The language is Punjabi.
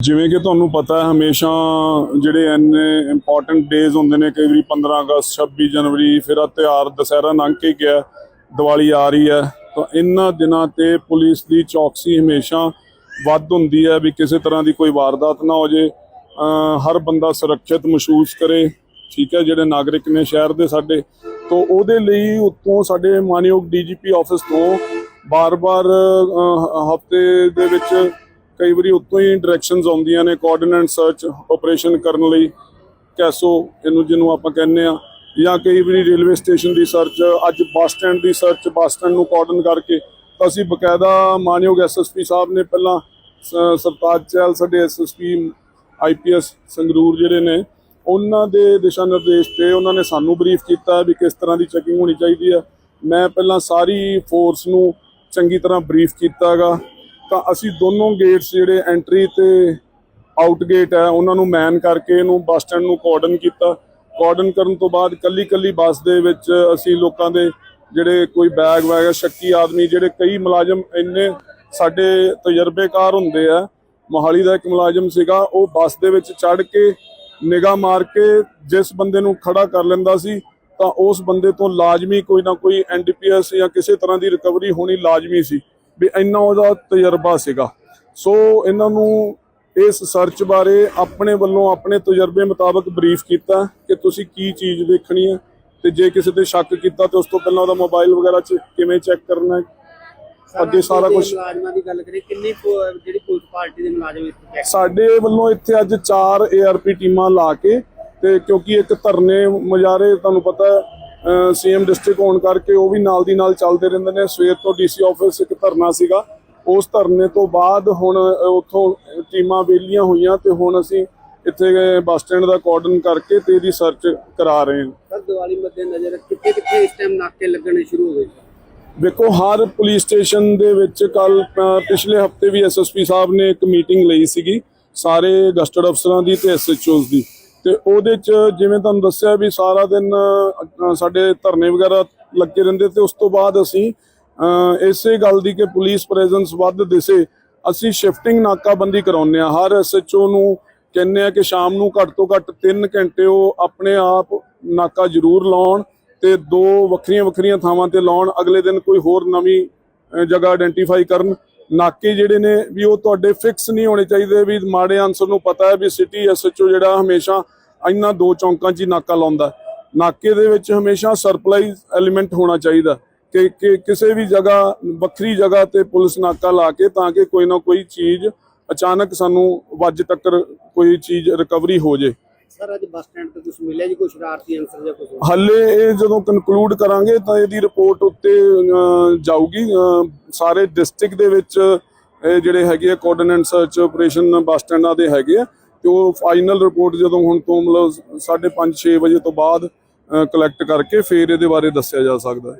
ਜਿਵੇਂ ਕਿ ਤੁਹਾਨੂੰ ਪਤਾ ਹੈ, ਹਮੇਸ਼ਾ ਜਿਹੜੇ ਐਨੇ ਇੰਪੋਰਟੈਂਟ ਡੇਜ਼ ਹੁੰਦੇ ਨੇ, ਕਈ ਵਾਰੀ 15 ਅਗਸਤ 26 ਜਨਵਰੀ, ਫਿਰ ਆ ਤਿਉਹਾਰ ਦੁਸਹਿਰਾ ਲੰਘ ਕੇ ਗਿਆ, ਦੀਵਾਲੀ ਆ ਰਹੀ ਹੈ। ਤਾਂ ਇਹਨਾਂ ਦਿਨਾਂ ਤੇ ਪੁਲਿਸ ਦੀ ਚੌਕਸੀ ਹਮੇਸ਼ਾ ਵੱਧ ਹੁੰਦੀ ਹੈ ਵੀ ਕਿਸੇ ਤਰ੍ਹਾਂ ਦੀ ਕੋਈ ਵਾਰਦਾਤ ਨਾ ਹੋ ਜੇ। ਹਰ ਬੰਦਾ ਸੁਰੱਖਿਅਤ ਮਹਿਸੂਸ ਕਰੇ, ਠੀਕ ਹੈ, ਜਿਹੜੇ ਨਾਗਰਿਕ ਨੇ ਸ਼ਹਿਰ ਦੇ ਸਾਡੇ। ਤੋਂ ਉਹਦੇ ਲਈ ਉੱਤੋਂ ਸਾਡੇ ਮਾਨਯੋਗ ਡੀਜੀਪੀ ਆਫਿਸ ਤੋਂ ਬਾਰ-ਬਾਰ ਹਫ਼ਤੇ ਦੇ ਵਿੱਚ ਕਈ ਵਾਰੀ ਉੱਤੋਂ ਹੀ ਡਾਇਰੈਕਸ਼ਨਸ ਆਉਂਦੀਆਂ ਨੇ ਕੋਆਰਡੀਨੇਟ ਸਰਚ ਆਪਰੇਸ਼ਨ ਕਰਨ ਲਈ, ਕੈਸੋ ਇਹਨੂੰ ਜਿਹਨੂੰ ਆਪਾਂ ਕਹਿੰਦੇ ਆ ਜਾਂ ਕਈ ਵਾਰੀ ਰੇਲਵੇ ਸਟੇਸ਼ਨ ਦੀ ਸਰਚ ਅੱਜ ਬੱਸ ਸਟੈਂਡ ਦੀ ਸਰਚ ਬੱਸ ਸਟੈਂਡ ਨੂੰ ਕੋਆਰਡਨ ਕਰਕੇ, ਤਾਂ ਅਸੀਂ ਬਕਾਇਦਾ ਮਾਨਯੋਗ ਐਸਐਸਪੀ ਸਾਹਿਬ ਨੇ ਪਹਿਲਾਂ ਸ- ਸਰਤਾਜ ਚਹਿਲ, ਸਾਡੇ ਐਸਐਸਪੀ ਆਈਪੀਐਸ ਸੰਗਰੂਰ ਜਿਹੜੇ ਨੇ, ਉਹਨਾਂ ਦੇ ਦਿਸ਼ਾ ਨਿਰਦੇਸ਼ ਤੇ ਉਹਨਾਂ ਨੇ ਸਾਨੂੰ ਬਰੀਫ ਕੀਤਾ ਵੀ ਕਿਸ ਤਰ੍ਹਾਂ ਦੀ ਚੈਕਿੰਗ ਹੋਣੀ ਚਾਹੀਦੀ ਹੈ। ਮੈਂ ਪਹਿਲਾਂ ਸਾਰੀ ਫੋਰਸ ਨੂੰ ਚੰਗੀ ਤਰ੍ਹਾਂ ਬਰੀਫ ਕੀਤਾਗਾ। ਤਾਂ ਅਸੀਂ ਦੋਨੋਂ ਗੇਟਸ ਜਿਹੜੇ ਐਂਟਰੀ ਤੇ ਆਊਟ ਗੇਟ ਹੈ, ਉਹਨਾਂ ਨੂੰ ਮੈਨ ਕਰਕੇ ਇਹਨੂੰ ਬੱਸ ਸਟੈਂਡ ਨੂੰ ਕੋਆਰਡਨ ਕੀਤਾ। ਕੋਆਰਡਨ ਕਰਨ ਤੋਂ ਬਾਅਦ ਕੱਲੀ ਕੱਲੀ ਬੱਸ ਦੇ ਵਿੱਚ ਅਸੀਂ ਲੋਕਾਂ ਦੇ ਜਿਹੜੇ ਕੋਈ ਬੈਗ ਵੈਗ ਸ਼ੱਕੀ ਆਦਮੀ ਜਿਹੜੇ ਕਈ ਮੁਲਾਜ਼ਮ ਇੰਨੇ ਸਾਡੇ ਤਜਰਬੇਕਾਰ ਹੁੰਦੇ ਆ, ਮੋਹਾਲੀ ਦਾ ਇੱਕ ਮੁਲਾਜ਼ਮ ਸੀਗਾ, ਉਹ ਬੱਸ ਦੇ ਵਿੱਚ ਚੜ ਕੇ ਨਿਗਾਹ ਮਾਰ ਕੇ ਜਿਸ ਬੰਦੇ ਨੂੰ ਖੜਾ ਕਰ ਲੈਂਦਾ ਸੀ, ਤਾਂ ਉਸ ਬੰਦੇ ਤੋਂ ਲਾਜ਼ਮੀ ਕੋਈ ਨਾ ਕੋਈ ਐਨਡੀਪੀਐਸ ਜਾਂ ਕਿਸੇ ਤਰ੍ਹਾਂ ਦੀ ਰਿਕਵਰੀ ਹੋਣੀ ਲਾਜ਼ਮੀ ਸੀ। ਵੀ ਇੰਨਾ ਉਹਦਾ ਤਜਰਬਾ ਸੀਗਾ। ਸੋ ਇਹਨਾਂ ਨੂੰ ਇਸ ਸਰਚ ਬਾਰੇ ਆਪਣੇ ਵੱਲੋਂ ਆਪਣੇ ਤਜਰਬੇ ਮੁਤਾਬਕ ਬਰੀਫ ਕੀਤਾ ਕਿ ਤੁਸੀਂ ਕੀ ਚੀਜ਼ ਦੇਖਣੀ ਹੈ ਤੇ ਜੇ ਕਿਸੇ ਤੇ ਸ਼ੱਕ ਕੀਤਾ ਤੇ ਉਸ ਤੋਂ ਪਹਿਲਾਂ ਉਹਦਾ ਮੋਬਾਈਲ ਵਗੈਰਾ ਚ ਕਿਵੇਂ ਚੈੱਕ ਕਰਨਾ ਹੈ। ਅੱਗੇ ਸਾਰਾ ਕੁਛ- ਮੁਲਾਜ਼ਮਾਂ ਦੀ ਗੱਲ ਕਰੀਏ ਕਿੰਨੀ ਜਿਹੜੀ ਪੁਲਿਸ ਪਾਰਟੀ ਦੇ ਮੁਲਾਜ਼ਮ ਤੇ ਸਾਡੇ ਵੱਲੋਂ ਇੱਥੇ ਅੱਜ 4 ਏਆਰਪੀ ਟੀਮਾਂ ਲਾ ਕੇ ਤੇ ਕਿਉਂਕਿ ਇੱਕ ਧਰਨੇ ਮੁਜ਼ਾਰੇ ਤੁਹਾਨੂੰ ਪਤਾ ਸੀਐਮ ਡਿਸਟ੍ਰਿਕਟ ਹੋਣ ਕਰਕੇ ਉਹ ਵੀ ਨਾਲ ਦੀ ਨਾਲ ਚੱਲਦੇ ਰਹਿੰਦੇ ਨੇ। ਸਵੇਰ ਤੋਂ ਡੀਸੀ ਆਫਿਸ ਇੱਕ ਧਰਨਾ ਸੀਗਾ। ਉਸ ਧਰਨੇ ਤੋਂ ਬਾਅਦ ਹੁਣ ਉੱਥੋਂ ਟੀਮਾਂ ਵੇਲੀਆਂ ਹੋਈਆਂ ਤੇ ਹੁਣ ਅਸੀਂ ਇੱਥੇ ਬੱਸ ਸਟੈਂਡ ਦਾ ਕੋਆਰਡਨ ਕਰਕੇ ਤੇ ਇਹਦੀ ਸਰਚ ਕਰਾ ਰਹੇ ਹਾਂ। ਸਰ ਦੀਵਾਲੀ ਮੱਦੇ ਨਜ਼ਰ ਕਿੱਥੇ ਕਿੱਥੇ ਇਸ ਟਾਈਮ ਨਾਕੇ ਲੱਗਣੇ ਸ਼ੁਰੂ ਹੋ ਗਏ? ਵੇਖੋ ਹਰ ਪੁਲਿਸ ਸਟੇਸ਼ਨ ਦੇ ਵਿੱਚ ਕੱਲ ਪਿਛਲੇ ਹਫ਼ਤੇ ਵੀ ਐਸਐਸਪੀ ਸਾਹਿਬ ਨੇ ਇੱਕ ਮੀਟਿੰਗ ਲਈ ਸੀਗੀ ਸਾਰੇ ਗਸਟਡ ਅਫਸਰਾਂ ਦੀ ਤੇ ਐਸਐਚਓਸ ਦੀ। ਤੇ ਉਹਦੇ ਚ ਜਿਵੇਂ ਤੁਹਾਨੂੰ ਦੱਸਿਆ ਵੀ ਸਾਰਾ ਦਿਨ ਸਾਡੇ ਧਰਨੇ ਵਗੈਰਾ ਲੱਗੇ ਰਹਿੰਦੇ ਤੇ ਉਸ ਤੋਂ ਬਾਅਦ ਅਸੀਂ ਇਸੇ ਗੱਲ ਦੀ ਕਿ ਪੁਲਿਸ ਪ੍ਰੈਜ਼ੈਂਸ ਵੱਧ ਦਿਸੇ, ਅਸੀਂ ਸ਼ਿਫਟਿੰਗ ਨਾਕਾਬੰਦੀ ਕਰਾਉਂਦੇ ਆ ਹਰ ਐਸਐਚਓ ਨੂੰ ਕਹਿੰਦੇ ਆ ਕਿ ਸ਼ਾਮ ਨੂੰ ਘੱਟ ਤੋਂ ਘੱਟ 3 ਘੰਟੇ ਉਹ ਆਪਣੇ ਆਪ ਨਾਕਾ ਜ਼ਰੂਰ ਲਾਉਣ ਤੇ ਦੋ ਵੱਖਰੀਆਂ ਵੱਖਰੀਆਂ ਥਾਵਾਂ ਤੇ ਲਾਉਣ, ਅਗਲੇ ਦਿਨ ਕੋਈ ਹੋਰ ਨਵੀਂ ਜਗ੍ਹਾ ਆਇਡੈਂਟੀਫਾਈ ਕਰਨ। ਨਾਕੇ ਜਿਹੜੇ ਨੇ ਵੀ ਉਹ ਤੁਹਾਡੇ ਫਿਕਸ ਨਹੀਂ ਹੋਣੇ ਚਾਹੀਦੇ, ਵੀ ਮਾੜੇ ਆਨਸਰ ਨੂੰ ਪਤਾ ਹੈ ਵੀ ਸਿਟੀ ਐਸਐਚਓ ਜਿਹੜਾ ਹਮੇਸ਼ਾ ਇਹਨਾਂ ਦੋ ਚੌਂਕਾਂ 'ਚ ਹੀ ਨਾਕਾ ਲਾਉਂਦਾ ਨਾਕੇ ਦੇ ਵਿੱਚ ਹਮੇਸ਼ਾ ਸਰਪਲਾਈਜ਼ ਐਲੀਮੈਂਟ ਹੋਣਾ ਚਾਹੀਦਾ ਕਿ ਕਿ ਕਿਸੇ ਵੀ ਜਗ੍ਹਾ, ਵੱਖਰੀ ਜਗ੍ਹਾ ਤੇ ਪੁਲਿਸ ਨਾਕਾ ਲਾ ਕੇ ਤਾਂ ਕਿ ਕੋਈ ਨਾ ਕੋਈ ਚੀਜ਼ ਅਚਾਨਕ ਸਾਨੂੰ ਵੱਜ ਟੱਕਰ ਕੋਈ ਚੀਜ਼ ਰਿਕਵਰੀ ਹੋ ਜੇ। ਸਰ, ਅੱਜ ਬੱਸ ਸਟੈਂਡ ਤੇ ਕੁਝ ਮਿਲਿਆ ਜੀ, ਕੋਈ ਸ਼ਰਾਰਤੀ ਅੰਸਰ ਜਾਂ ਕੁਝ ਹੱਲੇ ਇਹ ਜਦੋਂ ਕਨਕਲੂਡ ਕਰਾਂਗੇ ਤਾਂ ਇਹਦੀ ਰਿਪੋਰਟ ਉੱਤੇ ਜਾਊਗੀ। ਸਾਰੇ ਡਿਸਟ੍ਰਿਕਟ ਦੇ ਵਿੱਚ ਇਹ ਜਿਹੜੇ ਹੈਗੇ ਆ ਕੋਆਰਡੀਨੇਟ ਸਰਚ ਆਪਰੇਸ਼ਨ ਬੱਸ ਸਟੈਂਡਾਂ ਦੇ ਹੈਗੇ ਆ ਤੇ ਉਹ ਫਾਈਨਲ ਰਿਪੋਰਟ ਜਦੋਂ ਹੁਣ ਤੋਂ ਮਤਲਬ 5:30 6 ਵਜੇ ਤੋਂ ਬਾਅਦ ਕਲੈਕਟ ਕਰਕੇ ਫਿਰ ਇਹਦੇ ਬਾਰੇ ਦੱਸਿਆ ਜਾ ਸਕਦਾ